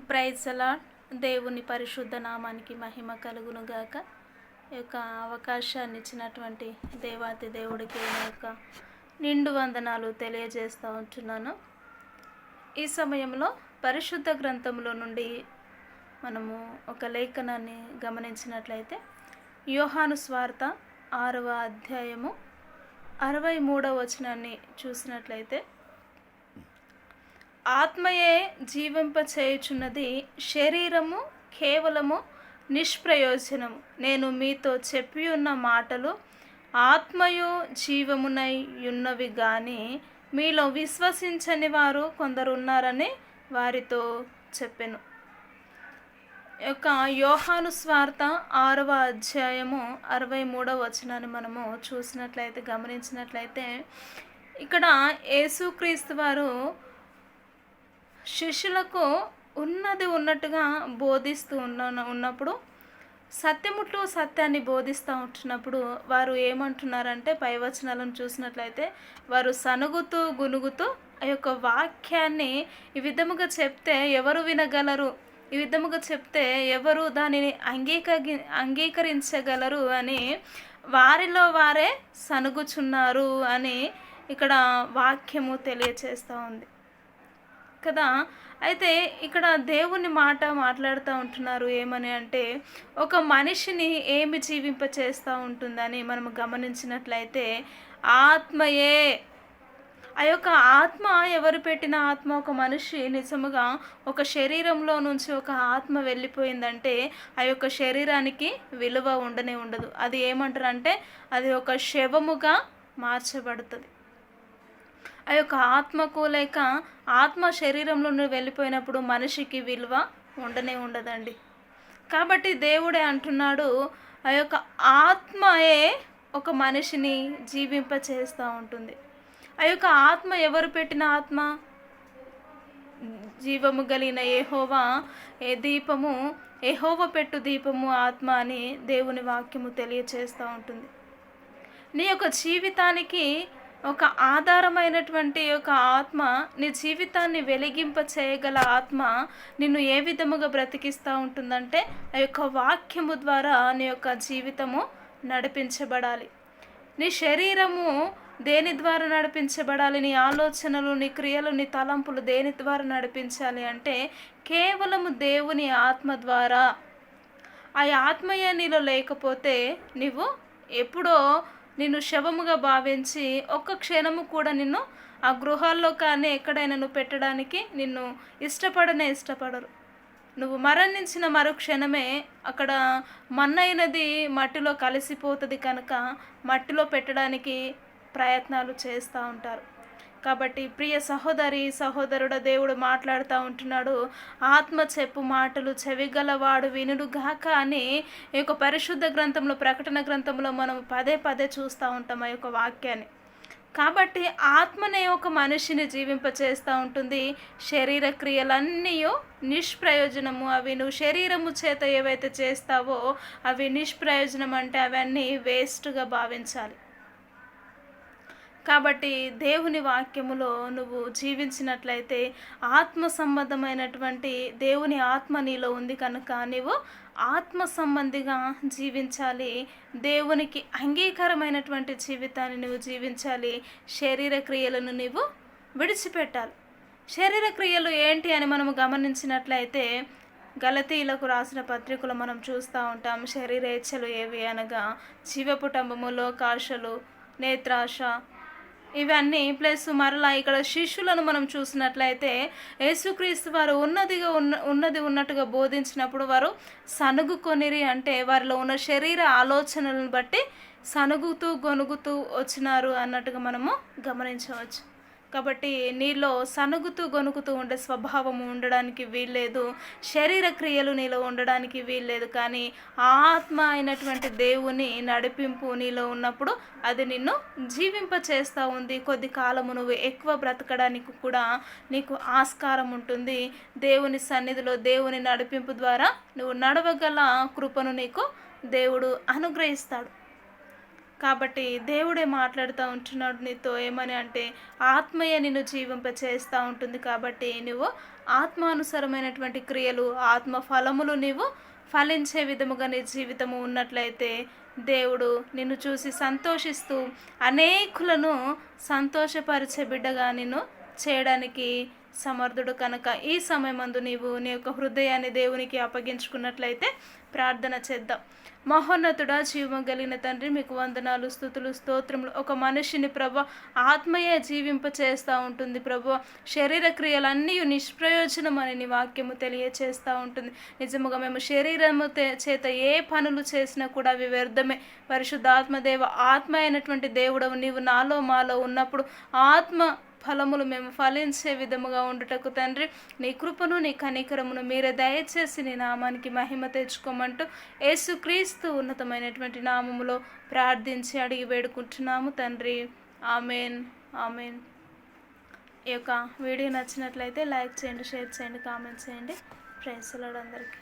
ప్రైజ్లా దేవుని పరిశుద్ధ నామానికి మహిమ కలుగును గాక ఈ యొక్క అవకాశాన్ని ఇచ్చినటువంటి దేవాతి దేవుడికి నా యొక్క నిండు వందనాలు తెలియజేస్తూ ఉంటున్నాను. ఈ సమయంలో పరిశుద్ధ గ్రంథంలో నుండి మనము ఒక లేఖనాన్ని గమనించినట్లయితే యోహాను స్వార్త ఆరవ అధ్యాయము అరవై మూడవ వచనాన్ని చూసినట్లయితే ఆత్మయే జీవింప చేయుచున్నది శరీరము కేవలము నిష్ప్రయోజనము. నేను మీతో చెప్పి ఉన్న మాటలు ఆత్మయు జీవమునై ఉన్నవి కానీ మీలో విశ్వసించని వారు కొందరు ఉన్నారని వారితో చెప్పాను. యొక్క యోహాను స్వార్త ఆరవ అధ్యాయము అరవై మూడవ వచనాన్ని మనము చూసినట్లయితే గమనించినట్లయితే ఇక్కడ యేసుక్రీస్తు వారు శిష్యులకు ఉన్నది ఉన్నట్టుగా బోధిస్తూ ఉన్న ఉన్నప్పుడు సత్యముట్టు సత్యాన్ని బోధిస్తూ ఉంటున్నప్పుడు వారు ఏమంటున్నారంటే పైవచనాలను చూసినట్లయితే వారు సనుగుతూ గునుగుతూ ఆ యొక్క వాక్యాన్ని ఈ విధముగా చెప్తే ఎవరు వినగలరు? ఈ విధముగా చెప్తే ఎవరు దానిని అంగీకరి అంగీకరించగలరు అని వారిలో వారే సనుగుచున్నారు అని ఇక్కడ వాక్యము తెలియచేస్తూ ఉంది. కదా? అయితే ఇక్కడ దేవుని మాట మాట్లాడుతూ ఉంటున్నారు ఏమని అంటే ఒక మనిషిని ఏమి జీవింప చేస్తూ ఉంటుందని మనం గమనించినట్లయితే ఆత్మయే. ఆ యొక్క ఆత్మ ఎవరు పెట్టిన ఆత్మ? ఒక మనిషి నిజముగా ఒక శరీరంలో నుంచి ఒక ఆత్మ వెళ్ళిపోయిందంటే ఆ యొక్క శరీరానికి విలువ ఉండనే ఉండదు. అది ఏమంటారంటే అది ఒక శవముగా మార్చబడుతుంది. ఆ యొక్క ఆత్మకు లేక ఆత్మ శరీరంలో వెళ్ళిపోయినప్పుడు మనిషికి విలువ ఉండనే ఉండదండి. కాబట్టి దేవుడే అంటున్నాడు ఆ యొక్క ఆత్మయే ఒక మనిషిని జీవింప చేస్తూ ఉంటుంది. ఆ యొక్క ఆత్మ ఎవరు పెట్టిన ఆత్మ? జీవము కలిగిన ఏహోవా ఏ దీపము ఏహోవ పెట్టు దీపము ఆత్మ అని దేవుని వాక్యము తెలియచేస్తూ ఉంటుంది. నీ యొక్క జీవితానికి ఒక ఆధారమైనటువంటి ఒక ఆత్మ నీ జీవితాన్ని వెలిగింప చేయగల ఆత్మ నిన్ను ఏ విధముగా బ్రతికిస్తూ ఉంటుందంటే ఆ యొక్క వాక్యము ద్వారా నీ యొక్క జీవితము నడిపించబడాలి. నీ శరీరము దేని ద్వారా నడిపించబడాలి? నీ ఆలోచనలు నీ క్రియలు నీ తలంపులు దేని ద్వారా నడిపించాలి అంటే కేవలము దేవుని ఆత్మ ద్వారా. ఆ ఆత్మయే నీలో లేకపోతే నువ్వు ఎప్పుడో నిన్ను శవముగా భావించి ఒక్క క్షణము కూడా నిన్ను ఆ గృహాల్లో కానీ ఎక్కడైనా నువ్వు పెట్టడానికి నిన్ను ఇష్టపడనే ఇష్టపడరు. నువ్వు మరణించిన మరో క్షణమే అక్కడ మన్నైనది మట్టిలో కలిసిపోతుంది కనుక మట్టిలో పెట్టడానికి ప్రయత్నాలు చేస్తూ ఉంటారు. కాబట్టి ప్రియ సహోదరి సహోదరుడ దేవుడు మాట్లాడుతూ ఉంటున్నాడు. ఆత్మ చెప్పు మాటలు చెవిగలవాడు వినుడు గాక అని ఈ యొక్క పరిశుద్ధ గ్రంథంలో ప్రకటన గ్రంథంలో మనం పదే పదే చూస్తూ ఉంటాం ఆ యొక్క వాక్యాన్ని. కాబట్టి ఆత్మనే ఒక మనిషిని జీవింప చేస్తూ ఉంటుంది. శరీర క్రియలన్నీ నిష్ప్రయోజనము. అవి నువ్వు శరీరము చేత ఏవైతే చేస్తావో అవి నిష్ప్రయోజనం అంటే అవన్నీ వేస్ట్గా భావించాలి. కాబట్టి దేవుని వాక్యములో నువ్వు జీవించినట్లయితే ఆత్మ సంబంధమైనటువంటి దేవుని ఆత్మ నీలో ఉంది కనుక నీవు ఆత్మ సంబంధిగా జీవించాలి. దేవునికి అంగీకారమైనటువంటి జీవితాన్ని నువ్వు జీవించాలి. శరీర క్రియలను నీవు విడిచిపెట్టాలి. శరీర క్రియలు ఏంటి అని మనం గమనించినట్లయితే గలతీలకు రాసిన పత్రికలు మనం చూస్తూ ఉంటాం శరీరేచ్ఛలు ఏవి అనగా జీవపుటంబము లోకాశలు నేత్రాశ ఇవన్నీ ప్లస్ మరలా ఇక్కడ శిష్యులను మనం చూసినట్లయితే యేసుక్రీస్తు వారు ఉన్నదిగా ఉన్న ఉన్నది ఉన్నట్టుగా బోధించినప్పుడు వారు సనుగుకొనిరి అంటే వారిలో ఉన్న శరీర ఆలోచనలను బట్టి సనుగుతూ గొనుగుతూ వచ్చినారు అన్నట్టుగా మనము గమనించవచ్చు. కాబట్టి నీలో సనుగుతూ గొనుకుతూ ఉండే స్వభావం ఉండడానికి వీల్లేదు. శరీర క్రియలు నీలో ఉండడానికి వీల్లేదు. కానీ ఆత్మ అయినటువంటి దేవుని నడిపింపు నీలో ఉన్నప్పుడు అది నిన్ను జీవింప చేస్తూ ఉంది. కొద్ది కాలము నువ్వు ఎక్కువ బ్రతకడానికి కూడా నీకు ఆస్కారం ఉంటుంది. దేవుని సన్నిధిలో దేవుని నడిపింపు ద్వారా నువ్వు నడవగల కృపను నీకు దేవుడు అనుగ్రహిస్తాడు. కాబట్టి దేవుడే మాట్లాడుతూ ఉంటున్నాడు నీతో ఏమని అంటే ఆత్మయే నిన్ను జీవింప చేస్తూ ఉంటుంది కాబట్టి నువ్వు ఆత్మానుసరమైనటువంటి క్రియలు ఆత్మ ఫలములు నీవు ఫలించే విధముగా నీ జీవితము ఉన్నట్లయితే దేవుడు నిన్ను చూసి సంతోషిస్తూ అనేకులను సంతోషపరిచే బిడ్డగా నిన్ను చేయడానికి సమర్థుడు కనుక ఈ సమయమందు నీవు నీ యొక్క హృదయాన్ని దేవునికి అప్పగించుకున్నట్లయితే ప్రార్థన చేద్దాం. మహోన్నతుడా జీవం కలిగిన తండ్రి మీకు వందనాలు స్థుతులు స్తోత్రములు. ఒక మనిషిని ప్రభు ఆత్మయే జీవింప చేస్తూ ఉంటుంది ప్రభు. శరీర క్రియలన్నీ నిష్ప్రయోజనమని నీ వాక్యము తెలియచేస్తూ ఉంటుంది. నిజముగా మేము శరీరము చేత ఏ పనులు చేసినా కూడా అవి వ్యర్థమే. పరిశుద్ధాత్మదేవ ఆత్మ అయినటువంటి దేవుడవు నీవు నాలో మాలో ఉన్నప్పుడు ఆత్మ ఫలములు మేము ఫలించే విధముగా ఉండుటకు తండ్రి నీ కృపను నీ కనికరమును మీరే దయచేసి నీ నామానికి మహిమ తెచ్చుకోమంటూ యేసుక్రీస్తు ఉన్నతమైనటువంటి నామములో ప్రార్థించి అడిగి వేడుకుంటున్నాము తండ్రి. ఆమెన్. ఆమెన్. ఈ యొక్క వీడియో నచ్చినట్లయితే లైక్ చేయండి షేర్ చేయండి కామెంట్ చేయండి. ఫ్రెండ్స్ అందరికీ.